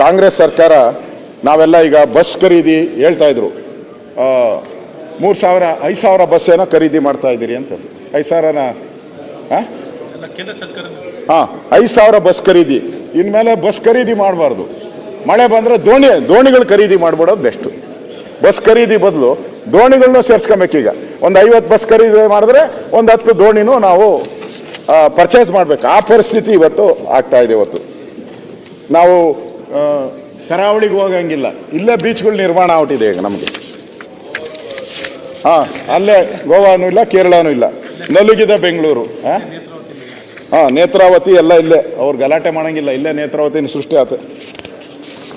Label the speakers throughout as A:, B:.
A: ಕಾಂಗ್ರೆಸ್ ಸರ್ಕಾರ ನಾವೆಲ್ಲ ಈಗ ಬಸ್ ಖರೀದಿ ಹೇಳ್ತಾ ಇದ್ರು. ಮೂರು ಸಾವಿರ, ಐದು ಸಾವಿರ ಬಸ್ ಏನೋ ಖರೀದಿ ಮಾಡ್ತಾ ಇದ್ದೀರಿ ಅಂತ. ಐದು ಸಾವಿರನ ಹಾಂ, ಐದು ಸಾವಿರ ಬಸ್ ಖರೀದಿ. ಇನ್ಮೇಲೆ ಬಸ್ ಖರೀದಿ ಮಾಡಬಾರ್ದು. ಮಳೆ ಬಂದರೆ ದೋಣಿ, ದೋಣಿಗಳು ಖರೀದಿ ಮಾಡ್ಬಿಡೋದು ಬೆಸ್ಟು. ಬಸ್ ಖರೀದಿ ಬದಲು ದೋಣಿಗಳನ್ನೂ ಸೇರ್ಸ್ಕೊಬೇಕೀಗ ಒಂದು ಐವತ್ತು ಬಸ್ ಖರೀದಿ ಮಾಡಿದ್ರೆ ಒಂದು ಹತ್ತು ದೋಣಿನೂ ನಾವು ಪರ್ಚೇಸ್ ಮಾಡಬೇಕು. ಆ ಪರಿಸ್ಥಿತಿ ಇವತ್ತು ಆಗ್ತಾ ಇದೆ ಇವತ್ತು. ನಾವು ಕರಾವಳಿಗೆ ಹೋಗಂಗಿಲ್ಲ. ಇಲ್ಲೇ ಬೀಚ್ಗಳು ನಿರ್ಮಾಣ ಆಗ್ಬಿಟ್ಟಿದೆ ಈಗ ನಮಗೆ. ಹಾಂ, ಅಲ್ಲೇ ಗೋವಾನೂ ಇಲ್ಲ, ಕೇರಳನೂ ಇಲ್ಲ. ನಲುಗಿದ ಬೆಂಗಳೂರು. ಹಾಂ? ಹಾಂ, ನೇತ್ರಾವತಿ ಎಲ್ಲ ಇಲ್ಲೇ. ಅವ್ರು ಗಲಾಟೆ ಮಾಡಂಗಿಲ್ಲ, ಇಲ್ಲೇ ನೇತ್ರಾವತಿನ ಸೃಷ್ಟಿ ಆತ.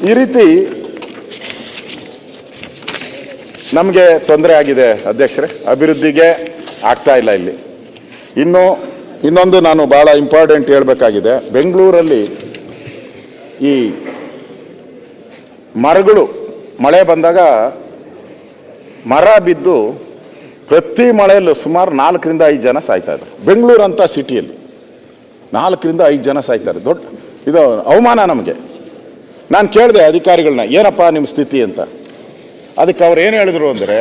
A: ಈ ರೀತಿ ನಮಗೆ ತೊಂದರೆ ಆಗಿದೆ ಅಧ್ಯಕ್ಷರೇ. ಅಭಿವೃದ್ಧಿಗೆ ಆಗ್ತಾ ಇಲ್ಲ ಇಲ್ಲಿ. ಇನ್ನು, ಇನ್ನೊಂದು ನಾನು ಭಾಳ ಇಂಪಾರ್ಟೆಂಟ್ ಹೇಳಬೇಕಾಗಿದೆ. ಬೆಂಗಳೂರಲ್ಲಿ ಈ ಮರಗಳು, ಮಳೆ ಬಂದಾಗ ಮರ ಬಿದ್ದು ಪ್ರತಿ ಮಳೆಯಲ್ಲೂ ಸುಮಾರು ನಾಲ್ಕರಿಂದ ಐದು ಜನ ಸಾಯ್ತಾ ಇದ್ದಾರೆ ಬೆಂಗಳೂರು ಅಂತ ಸಿಟಿಯಲ್ಲಿ ನಾಲ್ಕರಿಂದ ಐದು ಜನ ಸಾಯ್ತಾರೆ ದೊಡ್ಡ, ಇದು ಅವಮಾನ ನಮಗೆ. ನಾನು ಕೇಳಿದೆ ಅಧಿಕಾರಿಗಳನ್ನ ಏನಪ್ಪ ನಿಮ್ಮ ಸ್ಥಿತಿ ಅಂತ? ಅದಕ್ಕೆ ಅವ್ರು ಏನು ಹೇಳಿದ್ರು ಅಂದರೆ,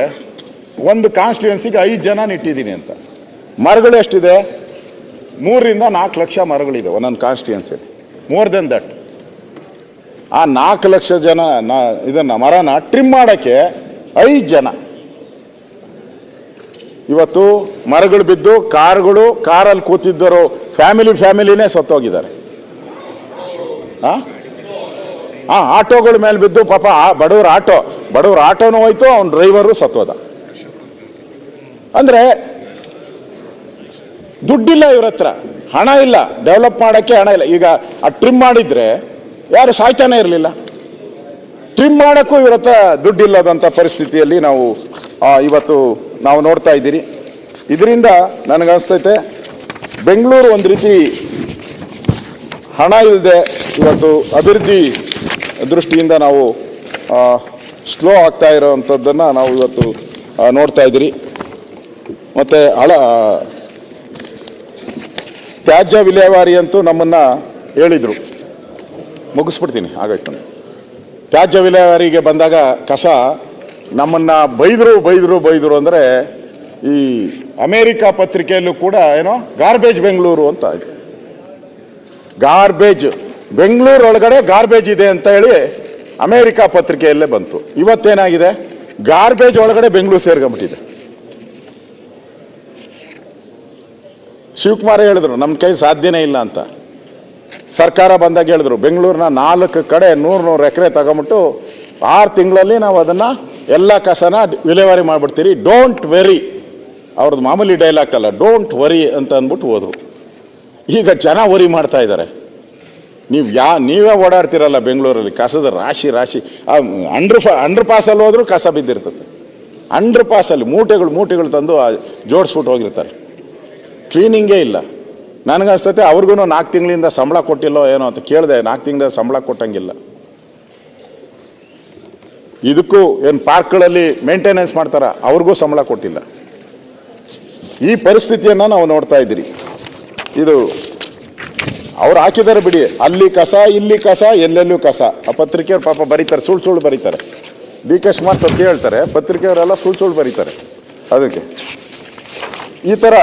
A: ಒಂದು ಕಾನ್ಸ್ಟಿಟ್ಯೂನ್ಸಿಗೆ ಐದು ಜನ ಇಟ್ಟಿದ್ದೀನಿ ಅಂತ. ಮರಗಳು ಎಷ್ಟಿದೆ? ಮೂರರಿಂದ ನಾಲ್ಕು ಲಕ್ಷ ಮರಗಳಿದೆ ಒಂದೊಂದು ಕಾನ್ಸ್ಟಿಟ್ಯೂನ್ಸಿಯಲ್ಲಿ ಮೋರ್ ದೆನ್ ದಟ್ ಆ ನಾಲ್ಕು ಲಕ್ಷ ಜನ ಇದನ್ನು ಮರನ ಟ್ರಿಮ್ ಮಾಡೋಕ್ಕೆ ಐದು ಜನ. ಇವತ್ತು ಮರಗಳು ಬಿದ್ದು ಕಾರ್ಗಳು ಕಾರಲ್ಲಿ ಕೂತಿದ್ದರು ಫ್ಯಾಮಿಲಿ ಫ್ಯಾಮಿಲಿನೇ ಸತ್ತೋಗಿದ್ದಾರೆ. ಹಾ ಹಾಂ ಆಟೋಗಳ ಮೇಲೆ ಬಿದ್ದು ಪಾಪ ಆ ಬಡವ್ರ ಆಟೋ, ಬಡವ್ರ ಆಟೋನೂ ಹೋಯ್ತು, ಅವ್ನ ಡ್ರೈವರು ಸತ್ತೋದ. ಅಂದರೆ ದುಡ್ಡಿಲ್ಲ ಇವ್ರ ಹತ್ರ, ಹಣ ಇಲ್ಲ ಡೆವಲಪ್ ಮಾಡೋಕ್ಕೆ ಹಣ ಇಲ್ಲ. ಈಗ ಆ ಟ್ರಿಮ್ ಮಾಡಿದ್ರೆ ಯಾರು ಸಾಯ್ತಾನೆ ಇರಲಿಲ್ಲ. ಟ್ರಿಮ್ ಮಾಡೋಕ್ಕೂ ಇವರ ಹತ್ರ ದುಡ್ಡಿಲ್ಲದಂಥ ಪರಿಸ್ಥಿತಿಯಲ್ಲಿ ನಾವು ಇವತ್ತು ನಾವು ನೋಡ್ತಾ ಇದ್ದೀರಿ. ಇದರಿಂದ ನನಗನ್ಸ್ತೈತೆ, ಬೆಂಗಳೂರು ಒಂದು ರೀತಿ ಹಣ ಇಲ್ಲದೆ ಇವತ್ತು ಅಭಿವೃದ್ಧಿ ದೃಷ್ಟಿಯಿಂದ ನಾವು ಸ್ಲೋ ಆಗ್ತಾ ಇರೋವಂಥದ್ದನ್ನು ನಾವು ಇವತ್ತು ನೋಡ್ತಾ ಇದ್ದೀರಿ. ಮತ್ತು ಹಳ ತ್ಯಾಜ್ಯ ವಿಲೇವಾರಿ ಅಂತೂ ನಮ್ಮನ್ನು ಹೇಳಿದರು. ಮುಗಿಸ್ಬಿಡ್ತೀನಿ ಆಗಟ್ಟು ತ್ಯಾಜ್ಯ ವಿಲೇವಾರಿಗೆ ಬಂದಾಗ ಕಸ ನಮ್ಮನ್ನು ಬೈದರು ಬೈದರು ಬೈದರು ಅಂದರೆ ಈ ಅಮೇರಿಕಾ ಪತ್ರಿಕೆಯಲ್ಲೂ ಕೂಡ ಏನೋ ಗಾರ್ಬೇಜ್ ಬೆಂಗಳೂರು ಅಂತ ಆಯ್ತು. ಗಾರ್ಬೇಜ್ ಬೆಂಗಳೂರು ಒಳಗಡೆ ಗಾರ್ಬೇಜ್ ಇದೆ ಅಂತ ಹೇಳಿ ಅಮೇರಿಕಾ ಪತ್ರಿಕೆಯಲ್ಲೇ ಬಂತು. ಇವತ್ತೇನಾಗಿದೆ? ಗಾರ್ಬೇಜ್ ಒಳಗಡೆ ಬೆಂಗಳೂರು ಸೇರ್ಕೊಂಬಿಟ್ಟಿದೆ ಶಿವಕುಮಾರ್ ಹೇಳಿದ್ರು ನಮ್ಮ ಕೈ ಸಾಧ್ಯನೇ ಇಲ್ಲ ಅಂತ. ಸರ್ಕಾರ ಬಂದಾಗ ಹೇಳಿದ್ರು, ಬೆಂಗಳೂರಿನ ನಾಲ್ಕು ಕಡೆ ನೂರು ನೂರು ಎಕರೆ ತಗೊಂಬಿಟ್ಟು ಆರು ತಿಂಗಳಲ್ಲಿ ನಾವು ಅದನ್ನು ಎಲ್ಲ ಕಸನ ವಿಲೇವಾರಿ ಮಾಡಿಬಿಡ್ತೀರಿ. ಡೋಂಟ್ ವೆರಿ ಅವ್ರದ್ದು ಮಾಮೂಲಿ ಡೈಲಾಗ್ ಅಲ್ಲ ಡೋಂಟ್ ವರಿ ಅಂತ ಅಂದ್ಬಿಟ್ಟು ಹೋದರು. ಈಗ ಜನ ವರಿ ಮಾಡ್ತಾ ಇದ್ದಾರೆ ನೀವು ಯಾ, ನೀವೇ ಓಡಾಡ್ತಿರಲ್ಲ ಬೆಂಗಳೂರಲ್ಲಿ, ಕಸದ ರಾಶಿ ರಾಶಿ. ಅಂಡ್ರ್ ಪಾ ಅಂಡ್ರ್ ಪಾಸಲ್ಲಿ ಹೋದರೂ ಕಸ ಬಿದ್ದಿರ್ತದೆ. ಅಂಡರ್ ಪಾಸಲ್ಲಿ ಮೂಟೆಗಳು ಮೂಟೆಗಳು ತಂದು ಜೋಡಿಸ್ಬಿಟ್ಟು ಹೋಗಿರ್ತಾರೆ. ಕ್ಲೀನಿಂಗೇ ಇಲ್ಲ. ನನಗನ್ಸ್ತೈತೆ ಅವ್ರಿಗೂ ನಾಲ್ಕು ತಿಂಗಳಿಂದ ಸಂಬಳ ಕೊಟ್ಟಿಲ್ಲೋ ಏನೋ ಅಂತ ಕೇಳಿದೆ, ನಾಲ್ಕು ತಿಂಗಳ ಸಂಬಳ ಕೊಟ್ಟಂಗಿಲ್ಲ. ಇದಕ್ಕೂ ಏನು ಪಾರ್ಕ್ಗಳಲ್ಲಿ ಮೇಂಟೆನೆನ್ಸ್ ಮಾಡ್ತಾರ, ಅವ್ರಿಗೂ ಸಂಬಳ ಕೊಟ್ಟಿಲ್ಲ. ಈ ಪರಿಸ್ಥಿತಿಯನ್ನು ನಾವು ನೋಡ್ತಾ ಇದ್ದೀರಿ. ಇದು ಅವ್ರು ಹಾಕಿದ್ದಾರೆ ಬಿಡಿ, ಅಲ್ಲಿ ಕಸ, ಇಲ್ಲಿ ಕಸ, ಎಲ್ಲೆಲ್ಲೂ ಕಸ. ಆ ಪತ್ರಿಕೆಯವ್ರು ಪಾಪ ಬರೀತಾರೆ, ಸುಳ್ಳು ಸುಳ್ಳು ಬರೀತಾರೆ. ಡಿ ಕೆ ಶಿವಕುಮಾರ್ ಸತ್ಯ ಹೇಳ್ತಾರೆ ಪತ್ರಿಕೆಯವರೆಲ್ಲ ಸುಳ್ಳು ಸುಳ್ಳು ಬರೀತಾರೆ. ಅದಕ್ಕೆ ಈ ಥರ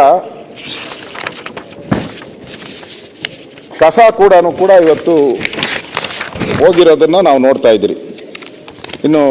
A: ಕಸ ಕೂಡ ಕೂಡ ಇವತ್ತು ಹೋಗಿರೋದನ್ನು ನಾವು ನೋಡ್ತಾ ಇದ್ದೀರಿ. ಇನ್ನು